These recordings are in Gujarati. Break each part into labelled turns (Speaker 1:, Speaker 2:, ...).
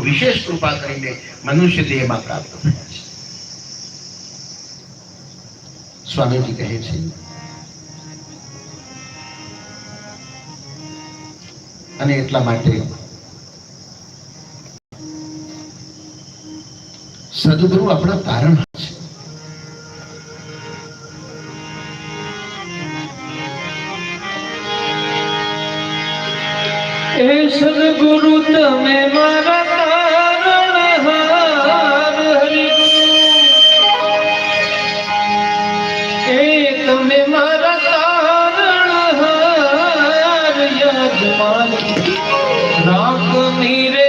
Speaker 1: વિશેષ કૃપા કરીને મનુષ્ય દેહમાં પ્રાપ્ત થયા છે સ્વામીજી કહે છે અને એટલા માટે સદગુરુ આપણા તારણ છે.
Speaker 2: એ સદગુરુ, તમે મારા
Speaker 1: আগুনিরে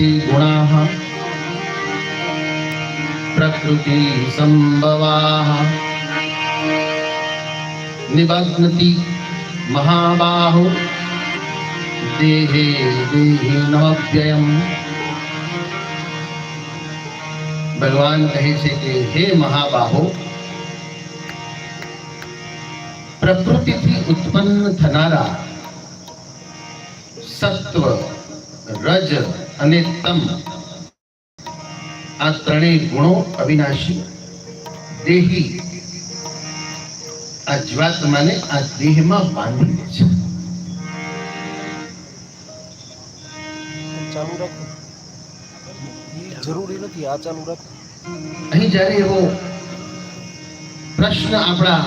Speaker 1: ઇતિ ગુણાઃ પ્રકૃતિ સંભવાઃ નિબધ્નતિ મહાબાહો દેહે દેહે નમવ્યયમ ભગવાન કહે છે કે હે મહાબાહો પ્રકૃતિથી ઉત્પન્ન થનારા સત્વ રજ અને તમ આ ત્રણેય ગુણો અવિનાશી. દેહી આ જીવાત્માને આ દેહમાં બાંધી છે.
Speaker 3: ચાલુ રાખો. જરૂરી નથી આ ચાલુ રાખો.
Speaker 1: અહીં જ્યારે એવો પ્રશ્ન આપણા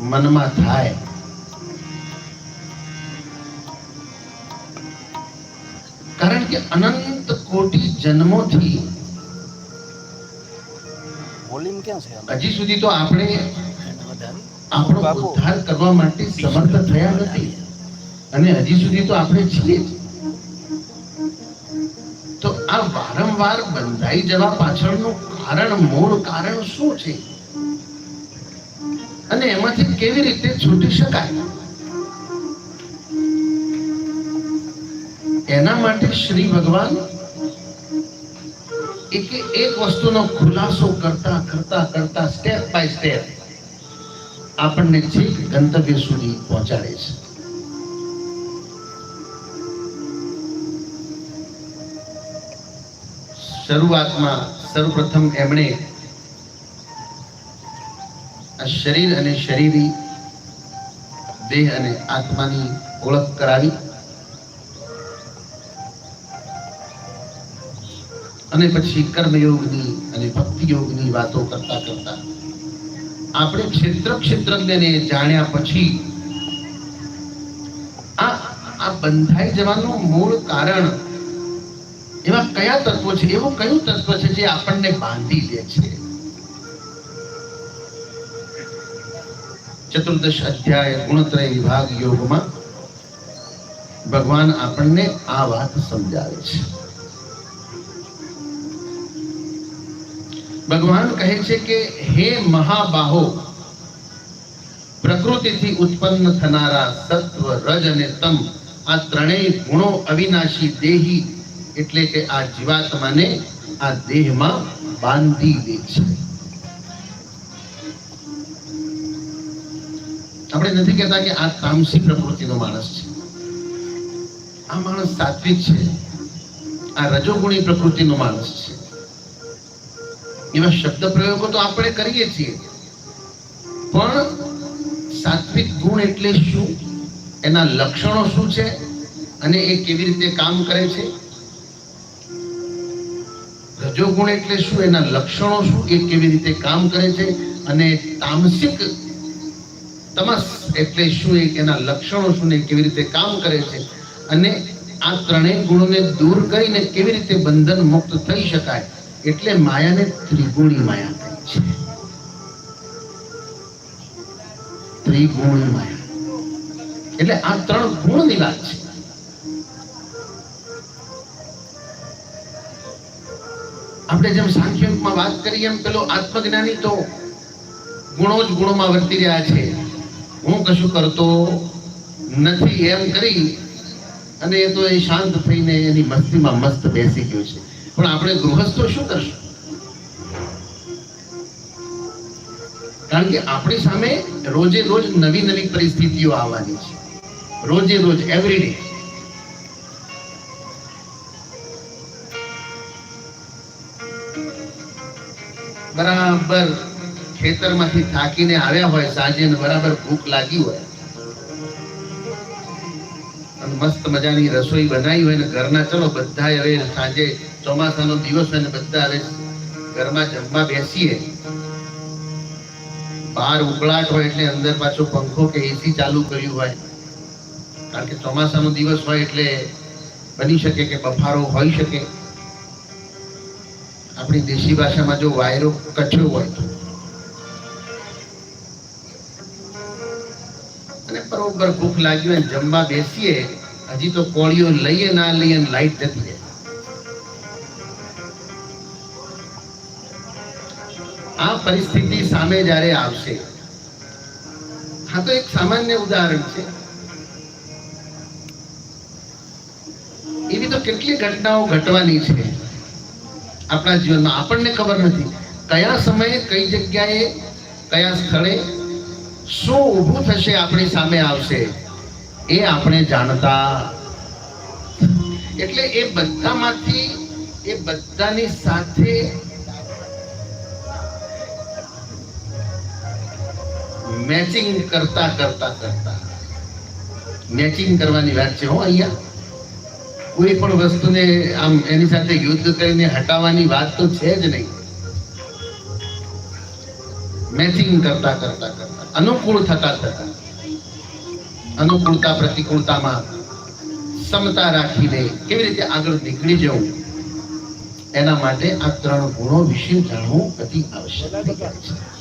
Speaker 1: મનમાં થાય કારણ કે અનંત કોટી જન્મોથી હજી સુધી તો આપણે આપણો ઉદ્ધાર કરવા માટે સમર્થ થયા નથી. અને હજી સુધી તો આપણે છીએ તો આ વારંવાર બંધાઈ જવા પાછળનું કારણ મૂળ કારણ શું છે? અને એમાંથી કેવી રીતે છૂટી શકાય? એના માટે શ્રી ભગવાન એક એક વસ્તુનો ખુલાસો કરતા કરતા કરતા સ્ટેપ બાય સ્ટેપ આપણને છેક ગંતવ્ય સુધી પહોંચાડે છે. શરૂઆતમાં સર્વપ્રથમ એમણે આ શરીર અને શરીરી દેહ અને આત્માની ઓળખ કરાવી. અને પછી કર્મયોગની અને ભક્તિ વાતો કરતા કરતા. આપણે ક્ષેત્ર ક્ષેત્રજ્ઞને જાણ્યા પછી આ આ બંધાઈ જવાનું મૂળ કારણ એવા કયા તત્વો છે? એવું કયું તત્વ છે જે આપણને બાંધી દે છે? ચતુર્દશ અધ્યાય ગુણત્રય વિભાગ યોગમાં ભગવાન આપણને આ વાત સમજાવે છે. ભગવાન કહે છે કે, હે મહાબાહો, પ્રકૃતિથી ઉત્પન્ન થનારા સત્વ, રજ અને તમ, આ ત્રણેય ગુણો અવિનાશી દેહી, એટલે કે આ જીવાત્માને આ દેહમાં બાંધી દે છે. આપણે નથી કહેતા કે આ તામસી પ્રકૃતિનો માણસ છે. આ માણસ સાત્વિક છે. આ રજોગુણી પ્રકૃતિનો માણસ છે એવા શબ્દ પ્રયોગો તો આપણે કરીએ છીએ. પણ સાત્વિક ગુણ એટલે શું? એના લક્ષણો શું છે? અને એ કેવી રીતે કામ કરે છે? રજોગુણ એટલે શું? એના લક્ષણો શું? એ કેવી રીતે કામ કરે છે? અને તામસિક તમસ એટલે શું? એ એના લક્ષણો શું? ને કેવી રીતે કામ કરે છે? અને આ ત્રણેય ગુણોને દૂર કરીને કેવી રીતે બંધન મુક્ત થઈ શકાય? એટલે માયાને ત્રિગુણી માયા કહે છે. ત્રિગુણી માયા. એટલે આ ત્રણ ગુણની વાત છે. આપણે જેમ સાંખ્યમાં વાત કરીએ એમ પેલો આત્મજ્ઞાની તો ગુણો જ ગુણોમાં વર્તી રહ્યા છે. હું કશું કરતો નથી એમ કરી અને એ તો એ શાંત થઈને એની મસ્તીમાં મસ્ત બેસી ગયો છે. પણ આપણે ગૃહસ્થો શું કરશું? કારણ કે આપણી સામે રોજે રોજ નવી નવી પરિસ્થિતિઓ આવવાની છે. રોજે રોજ એવરી બરાબર ખેતરમાંથી થાકીને આવ્યા હોય, સાંજે બરાબર ભૂખ લાગી હોય. મસ્ત મજાની રસોઈ બનાવી હોય ને, ઘરના ચલો બધા હવે સાંજે ચોમાસાનો દિવસ અને બધા હવે ઘરમાં જમવા બેસીએ. બહાર ઉકળાટ હોય એટલે અંદર પાછો પંખો કે એસી ચાલુ કર્યું હોય. કારણ કે ચોમાસાનો દિવસ હોય એટલે બની શકે કે બફારો હોઈ શકે. આપણી દેશી ભાષામાં જો વાયરો કઠ્યો હોય તો. અને બરોબર ભૂખ લાગી હોય જમવા બેસીએ, હજી તો કોળીઓ લઈએ ના લઈએ લાઈટ જતી રહે. આ પરિસ્થિતિ સામે જ્યારે આવશે, હા તો એક સામાન્ય ઉદાહરણ છે. એવી તો કેટલી ઘટનાઓ ઘટવાની છે આપણા જીવનમાં. આપણને ખબર નથી કયા સમયે, કઈ જગ્યાએ, કયા સ્થળે શું ઊભું થશે આપણી સામે આવશે એ આપણે જાણતા એટલે એ બધામાંથી, એ બધાની સાથે મેચિંગ કરતા કરતા કરતા. મેચિંગ કરવાની વાત છે હો અહીંયા. કોઈ પણ વસ્તુને આમ એની સાથે યુદ્ધ કરીને હટાવવાની વાત તો છે જ નહીં. મેચિંગ કરતા કરતા કરતા. અનુકૂળ થતા થતા. અનુકૂળતા, પ્રતિકૂળતામાં સમતા રાખીને કેવી રીતે આગળ નીકળી જવું? એના માટે આ ત્રણ ગુણો વિશે જાણવું અતિ આવશ્યક. છે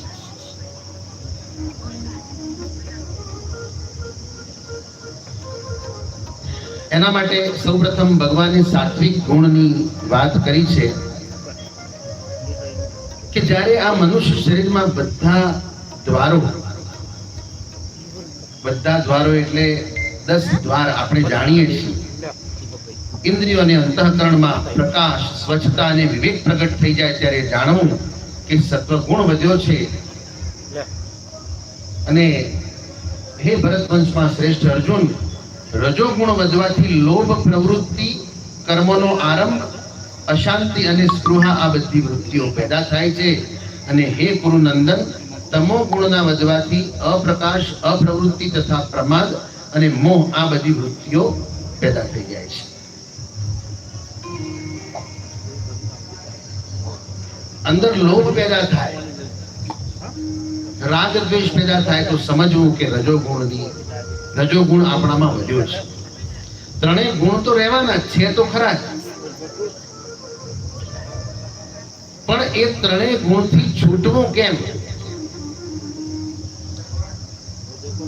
Speaker 1: એના માટે સૌપ્રથમ ભગવાને સાત્વિક ગુણની વાત કરી છે કે જ્યારે આ મનુષ્ય શરીરમાં બધા દ્વારો બધા દ્વારો એટલે દસ દ્વાર આપણે જાણીએ છીએ. ઇન્દ્રિયો અને અંતઃકરણમાં પ્રકાશ, સ્વચ્છતા અને વિવેક પ્રગટ થઈ જાય ત્યારે જાણવું કે સત્વગુણ વધ્યો છે અને હે ભરતવંશમાં શ્રેષ્ઠ અર્જુન, રજોગુણ વધવાથી લોભ, પ્રવૃત્તિ, કર્મનો આરંભ, અશાંતિ અને સ્પૃહા આ બધી વૃત્તિઓ પેદા થાય છે. અને હે કુરુનંદન તમો ગુણના વધવાથી અપ્રકાશ, અપ્રવૃત્તિ તથા પ્રમાદ અને મોહ આ બધી વૃત્તિઓ પેદા થઈ જાય છે. અંદર લોભ પેદા થાય રાગ પેદા થાય તો સમજવું કે રજોગુણની રજોગુણ આપણામાં વધ્યો છે. ત્રણેય ગુણ તો રહેવાના છે તો ખરા પણ એ ત્રણેય ગુણથી છૂટવું કેમ?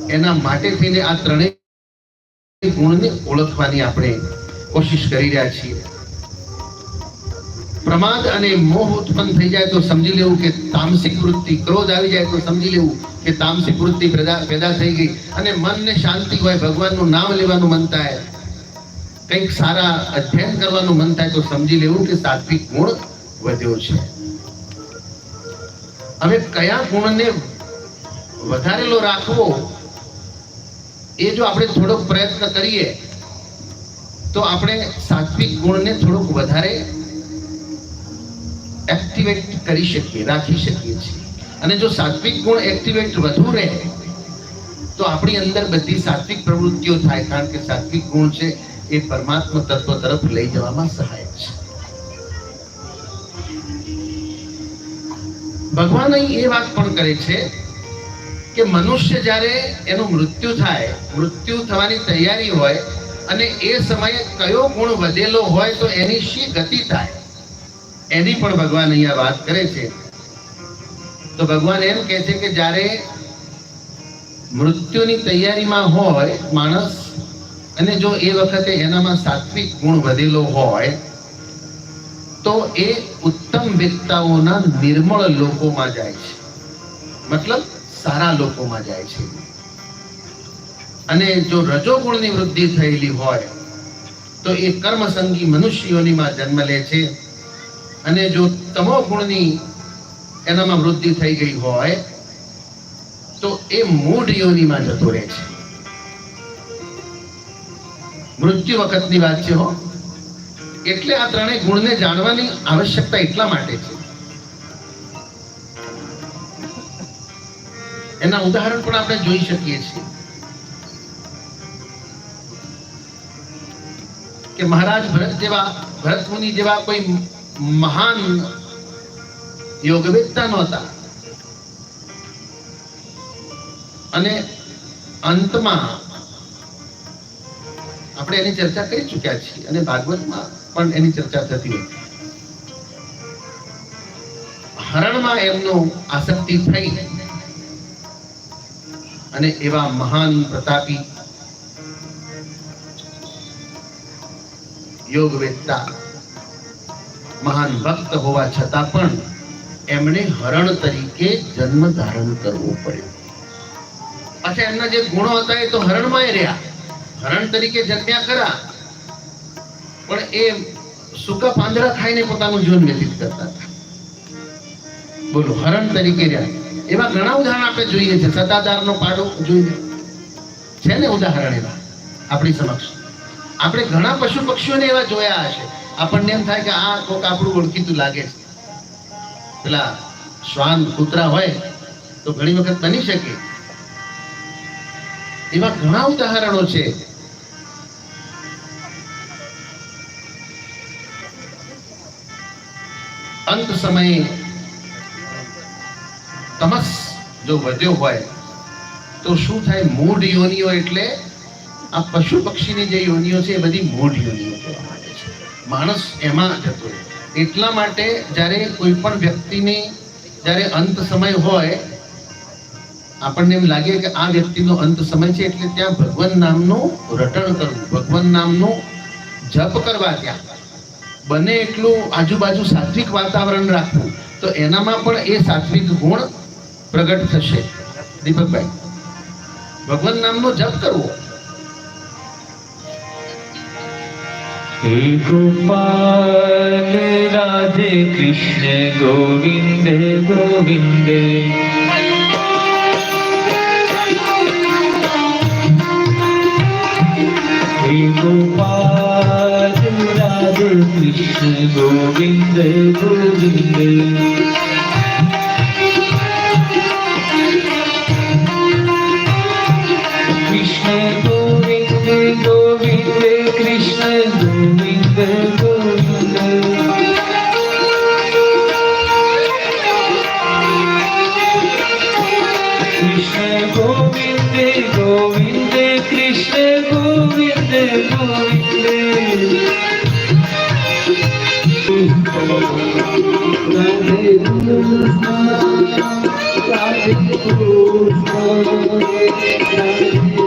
Speaker 1: એના માટે થઈને આ ત્રણેય ગુણને ઓળખવાની આપણે કોશિશ કરી રહ્યા છીએ. પ્રમાદ અને મોહ ઉત્પન્ન થઈ જાય તો સમજી લેવું કે તામસિક વૃત્તિ, ક્રોધ આવી જાય તો સમજી લેવું કે તામસિક વૃત્તિ પેદા થઈ ગઈ. અને મનને શાંતિ હોય, ભગવાનનું નામ લેવાનું મન થાય. કંઈક સારા અધ્યયન કરવાનું મન થાય તો સમજી લેવું કે સાત્વિક ગુણ વધ્યો છે. હવે કયા ગુણને વધારેલો રાખવો એ જો આપણે થોડોક પ્રયત્ન કરીએ, તો આપણે સાત્વિક ગુણને થોડુંક વધારે એક્ટિવેટ કરી શકીએ, રાખી શકીએ છીએ. અને જો સાત્વિક ગુણ એક્ટિવેટ વધુ રહે, તો આપણી અંદર બધી સાત્વિક પ્રવૃત્તિઓ થાય, કારણ કે સાત્વિક ગુણ છે એ પરમાત્મા તત્વ તરફ લઈ જવામાં સહાયક છે. ભગવાન અહીં એ વાત પણ કરે છે કે મનુષ્ય જ્યારે એનું મૃત્યુ થાય, મૃત્યુ થવાની તૈયારી હોય અને એ સમયે કયો ગુણ વધેલો હોય તો એની શી ગતિ થાય? એની પણ ભગવાન અહીંયા વાત કરે છે. તો ભગવાન એમ કહે છે કે જ્યારે મૃત્યુની તૈયારીમાં હોય માણસ, અને જો એ વખતે એનામાં સાત્વિક ગુણ વધેલો હોય, તો એ ઉત્તમ વ્યક્તાઓના નિર્મળ લોકોમાં જાય છે. મતલબ સારા લોકોમાં જાય છે. અને જો રજોગુણની વૃદ્ધિ થયેલી હોય, તો એ કર્મસંગી મનુષ્યોનીમાં જન્મ લે છે. અને જો તમો ગુણની એનામાં વૃદ્ધિ થઈ ગઈ હોય, તો એ મૂળ યોનીમાં જતો રહે છે. મૃત્યુ વખતની વાત છે હો. એટલે આ ત્રણેય ગુણને જાણવાની આવશ્યકતા એટલા માટે છે. એના ઉદાહરણ પણ આપણે જોઈ શકીએ છીએ. કે મહારાજ ભરત જેવા, ભરત મુનિ જેવા કોઈ મહાન યોગવેદતા નહોતા. અને અંતમાં આપણે એની ચર્ચા કરી ચૂક્યા છીએ અને ભાગવતમાં પણ એની ચર્ચા થતી હોય. હરણમાં એમનો આસક્તિ થઈ અને એવા મહાન પ્રતાપી યોગ વેદતા મહાન ભક્ત હોવા છતાં પણ એમણે હરણ તરીકે જન્મ ધારણ કરવો પડ્યો. પાછા એમના જે ગુણો હતા એ તો હરણમાં રહ્યા. હરણ તરીકે જન્મ્યા ખરા. પણ એ સૂકા પાંદડા ખાઈને પોતાનું જીવન વ્યતીત કરતા હતા. બોલો, હરણ તરીકે રહ્યા. એવા ઘણા ઉદાહરણ આપણે જોઈએ છે. સત્તાધારનો પાડો જોઈએ. છે ને ઉદાહરણ એવા આપણી સમક્ષ? આપણે ઘણા પશુ પક્ષીઓને એવા જોયા હશે. આપણને એમ થાય કે આ કોક આપણું ઓળખીતું લાગે છે. પેલા શ્વાન કૂતરા હોય તો ઘણી વખત બની શકે. એવા ઘણા ઉદાહરણો છે. અંત સમયે તમસ જો વધ્યો હોય તો શું થાય? મૂઢ યોનિઓ એટલે આ પશુ પક્ષીની જે યોનિઓ છે એ બધી મૂઢ યોનિઓ કહેવા માંગે છે. માણસ એમાં જતો રહે એટલા માટે જ્યારે કોઈ પણ વ્યક્તિની જ્યારે અંત સમય હોય, આપણને એમ લાગે કે આ વ્યક્તિનો અંત સમય છે એટલે ત્યાં ભગવાન નામનું રટણ કરવું, ભગવાન નામનું જપ કરવા ત્યાં. બને એટલું આજુબાજુ સાત્વિક વાતાવરણ રાખવું, તો એનામાં પણ એ સાત્વિક ગુણ પ્રગટ થશે. દીપકભાઈ, ભગવાન નામનો જપ કરવો.
Speaker 2: हे गोपाल राधे कृष्ण गोविन्दे गोविन्दे Hare Krishna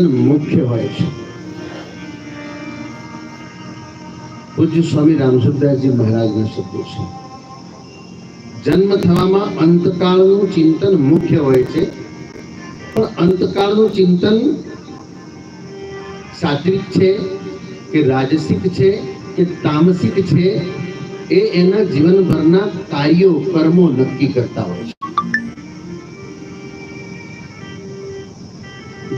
Speaker 1: મુખ્ય હોય છે. પૂજ્ય સ્વામી રામચંદ્રજી મહારાજના શબ્દો છે. જન્મ થવામાં અંતકાળનું ચિંતન મુખ્ય હોય છે. પણ અંતકાળનું ચિંતન સાત્વિક છે કે રાજસિક છે કે તામસિક છે એ એના જીવનભરના કાર્યો, કર્મો નક્કી કરતા હોય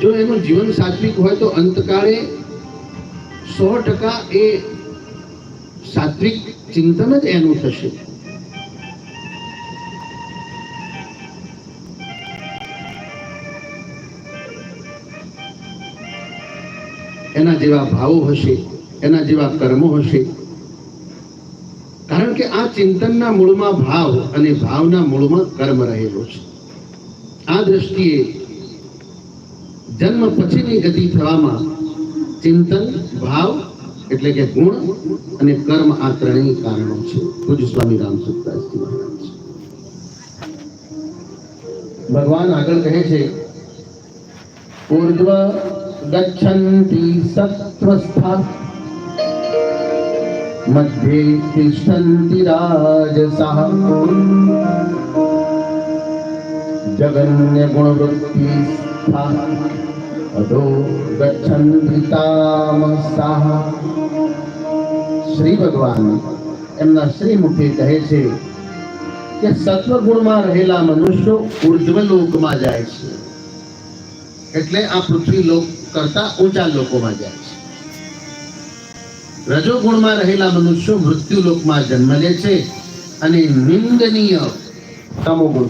Speaker 1: જો એનું જીવન સાત્વિક હોય તો અંતકાળે સો ટકા એ સાત્વિક ચિંતન જ એનું થશે. એના જેવા ભાવો હશે, એના જેવા કર્મો હશે. કારણ કે આ ચિંતનના મૂળમાં ભાવ અને ભાવના મૂળમાં કર્મ રહેલો છે. આ દ્રષ્ટિએ જન્મ પછીની ગતિ થવામાં ચિંતન, ભાવ એટલે કે ગુણ અને કર્મ આ ત્રણેય કારણો છે. પૂજ સ્વામી રામસુખદાસજી મહારાજ. ભગવાન આગળ કહે છે ઊર્ધ્વ ગચ્છંતિ સત્વસ્થા, મધ્યે તિષ્ઠંતિ રાજસઃ. જગન્ય ગુણવૃત્તિ શ્રી ભગવાન એમના શ્રી મુખે કહે છે કે સત્વગુણમાં રહેલા મનુષ્યો ઉર્ધ્વ લોકમાં જાય છે. એટલે આ પૃથ્વી લોક કરતા ઊંચા લોકોમાં જાય છે. રજોગુણમાં રહેલા મનુષ્યો મૃત્યુ લોકમાં જન્મ લે છે અને નિંદનીય. તમોગુણ